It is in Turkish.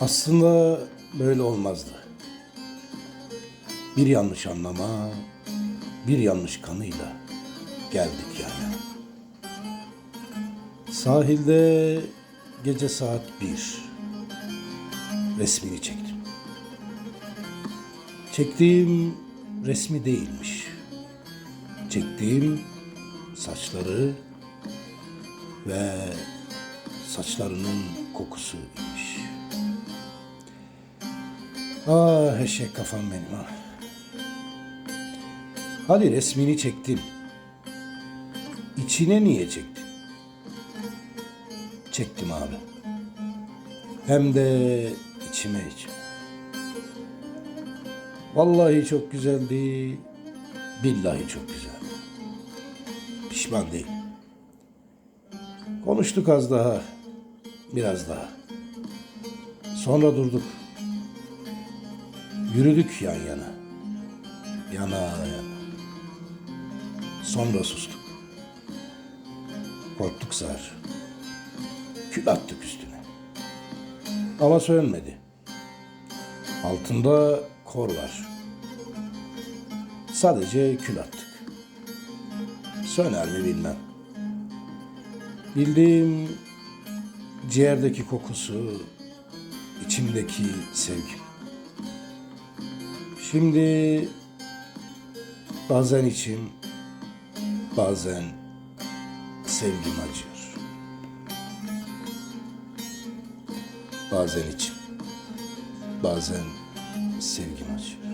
Aslında böyle olmazdı. Bir yanlış anlama, bir yanlış kanıyla geldik yani. Sahilde gece saat bir. Resmini çektim. Çektiğim resmi değilmiş. Çektiğim saçları ve saçlarının kokusu. Ah eşek kafam benim ah. Hadi resmini çektim. İçine niye çektin? Çektim abi. Hem de içime içime. Vallahi çok güzeldi. Billahi çok güzeldi. Pişman değil. Konuştuk az daha. Biraz daha. Sonra durduk. Yürüdük yan yana. Yana yana. Sonra sustuk. Korktuk zar. Kül attık üstüne. Ama sönmedi. Altında kor var. Sadece kül attık. Söner mi bilmem. Bildiğim ciğerdeki kokusu, içimdeki sevgi. Şimdi bazen içim, bazen sevgim acıyor. Bazen içim, bazen sevgim acıyor.